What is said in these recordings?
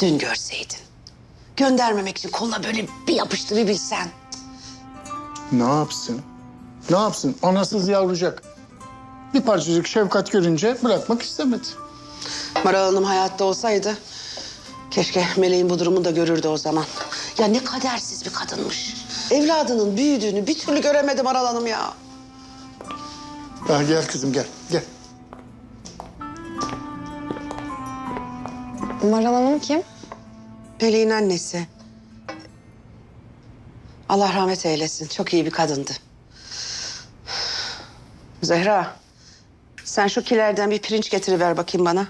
Dün görseydin. Göndermemek için koluna böyle bir yapıştı bir bilsen. Ne yapsın? Ne yapsın? Anasız yavrucak. Bir parçacık şefkat görünce bırakmak istemedi. Maral Hanım hayatta olsaydı keşke Meleğin bu durumu da görürdü o zaman. Ya ne kadersiz bir kadınmış. Evladının büyüdüğünü bir türlü göremedi Maral Hanım ya. Ha, gel kızım gel, gel. Maral Hanım kim? Meleğin annesi. Allah rahmet eylesin. Çok iyi bir kadındı. Zehra, sen şu kilerden bir pirinç getiriver bakayım bana.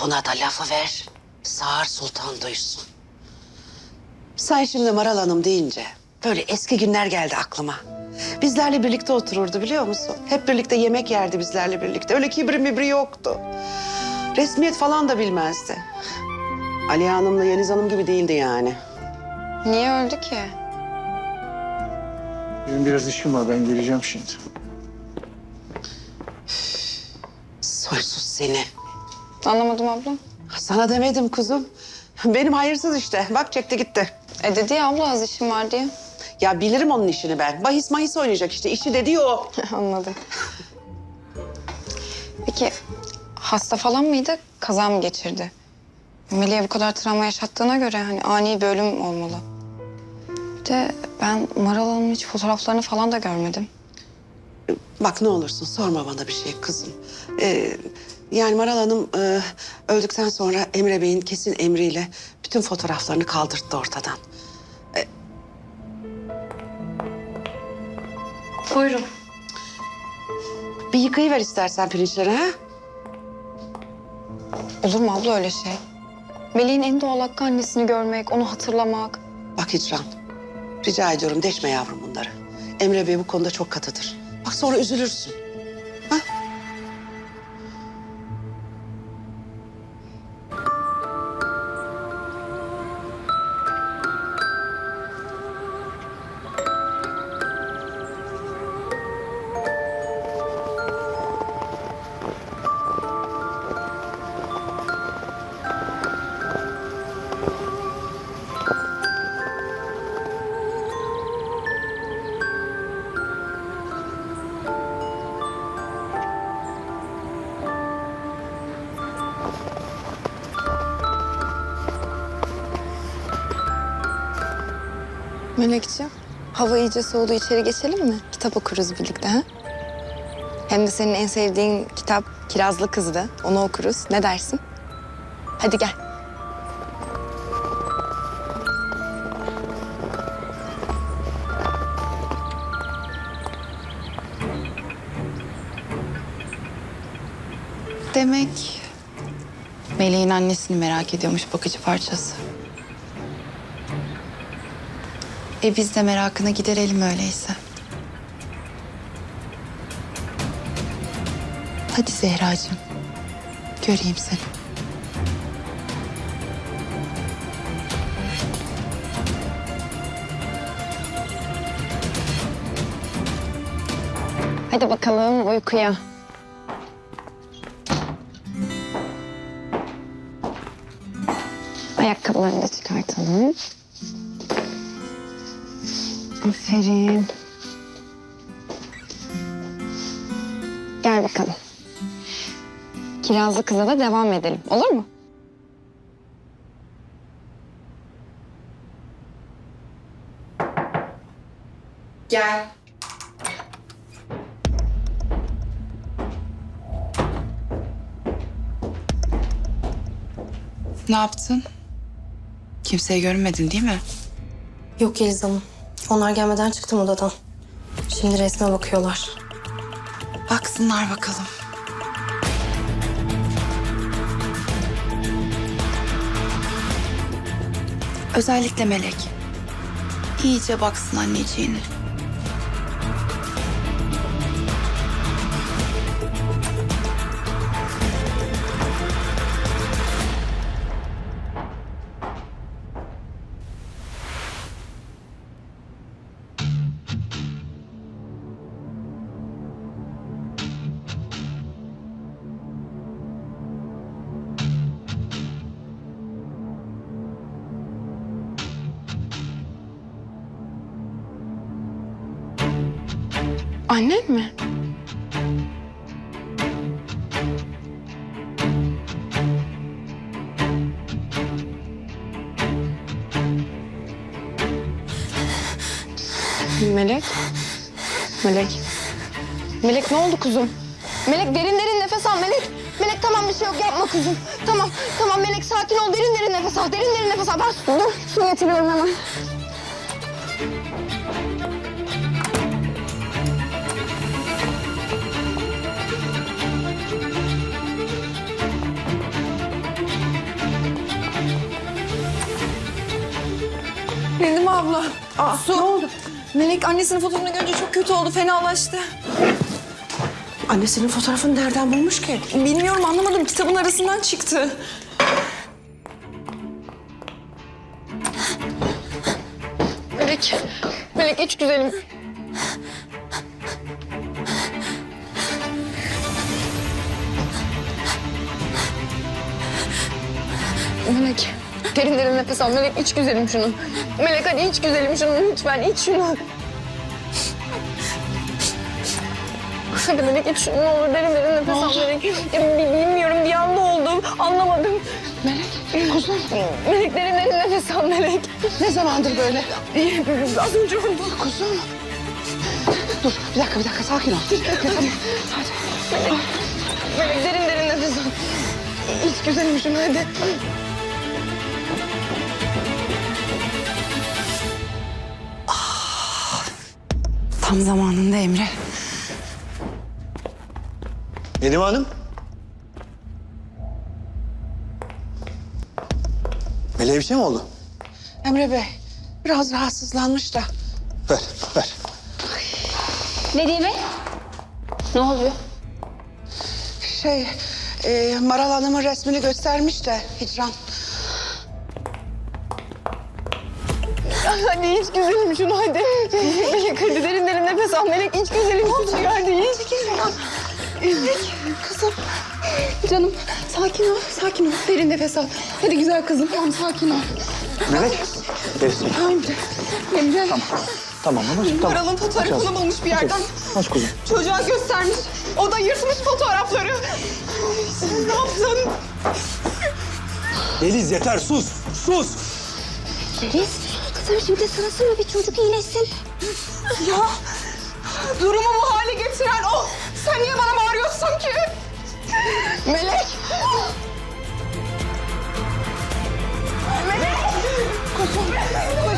Buna da lafı ver. Sağır Sultan duysun. Sen şimdi Maral Hanım deyince böyle eski günler geldi aklıma. Bizlerle birlikte otururdu biliyor musun? Hep birlikte yemek yerdi bizlerle birlikte. Öyle kibri mibri yoktu. Resmiyet falan da bilmezdi. Aliye Hanım'la Yeliz Hanım gibi değildi yani. Niye öldü ki? Benim biraz işim var, ben geleceğim şimdi. Soysuz seni. Anlamadım abla. Sana demedim kuzum. Benim hayırsız işte. Bak çekti gitti. E dedi ya abla az işim var diye. Ya bilirim onun işini ben. Bahis mahis oynayacak işte. İşi dediği o. Anladım. Peki hasta falan mıydı? Kaza mı geçirdi? Melih'e bu kadar travma yaşattığına göre hani ani bir ölüm olmalı. Bir de ben Maral Hanım'ın hiç fotoğraflarını falan da görmedim. Bak ne olursun sorma bana bir şey kızım. Ee, yani Maral Hanım e, öldükten sonra Emre Bey'in kesin emriyle bütün fotoğraflarını kaldırttı ortadan. Buyurun. Bir yıkayıver istersen pirinçleri ha? Olur mu abla öyle şey? Melih'in en doğal hakkı annesini görmek, onu hatırlamak. Bak Hicran, rica ediyorum deşme yavrum bunları. Emre Bey bu konuda çok katıdır. Bak sonra üzülürsün. Melekciğim, hava iyice soğudu. içeri geçelim mi? Kitap okuruz birlikte ha? Hem de senin en sevdiğin kitap Kirazlı Kız'dı. Onu okuruz. Ne dersin? Hadi gel. Demek Meleğin annesini merak ediyormuş bakıcı parçası. E biz de merakını giderelim öyleyse. Hadi Zehracığım. Göreyim seni. Hadi bakalım uykuya. Ayakkabılarını da çıkartalım. Aferin. Gel bakalım. Kirazlı kıza da devam edelim. Olur mu? Gel. Ne yaptın? Kimseye görünmedin değil mi? Yok Yeliz Hanım. Onlar gelmeden çıktım odadan. Şimdi resme bakıyorlar. Baksınlar bakalım. Özellikle Melek. İyice baksın anneciğine. Annen mi? Melek? Melek? Melek ne oldu kuzum? Melek derin derin nefes al Melek. Melek tamam bir şey yok yapma kuzum. Tamam tamam Melek sakin ol derin derin nefes al. Derin derin nefes al. Ben dur su getiriyorum hemen. Abla. Aa, Su. Ne oldu? Melek annesinin fotoğrafını görünce çok kötü oldu, fenalaştı. Annesinin fotoğrafını nereden bulmuş ki? Bilmiyorum anlamadım, kitabın arasından çıktı. Melek. Melek iç güzelim. Melek. Derin derin nefes al. Melek iç güzelim şunu. Melek hadi iç güzelim şunu. Lütfen iç şunu. Hadi Melek iç şunu ne olur derin derin nefes al Melek. Ya, bi- bilmiyorum bir anda oldu. Anlamadım. Melek kuzum. Melek derin derin nefes al Melek. Ne zamandır böyle? Az önce oldu. Kuzum. Dur bir dakika bir dakika sakin ol. Melek derin derin nefes al. İç güzelim şunu hadi. Tam zamanında Emre. Nedim Hanım. Meleğe bir şey mi oldu? Emre Bey biraz rahatsızlanmış da. Ver, ver. Ne oluyor? Şey e, Maral Hanım'ın resmini göstermiş de Hicran. Hadi iç güzelim şunu hadi. Melek hadi derin derin nefes al. Melek iç güzelim şunu hadi iç. Melek kızım. Canım sakin ol sakin ol. Derin nefes al. Hadi güzel kızım tamam sakin ol. Melek. Geçsin. Emre. Emre. Tamam babacığım tamam. Maral'ın fotoğrafını bulmuş bir yerden. Aç kuzum. Çocuğa göstermiş. O da yırtmış fotoğrafları. Sen ne yaptın? Deniz yeter sus. Sus. Kızım şimdi sırası mı bir çocuk iyileşsin? Ya durumu bu hale getiren o. Sen niye bana bağırıyorsun ki? Melek! Melek! Koşun!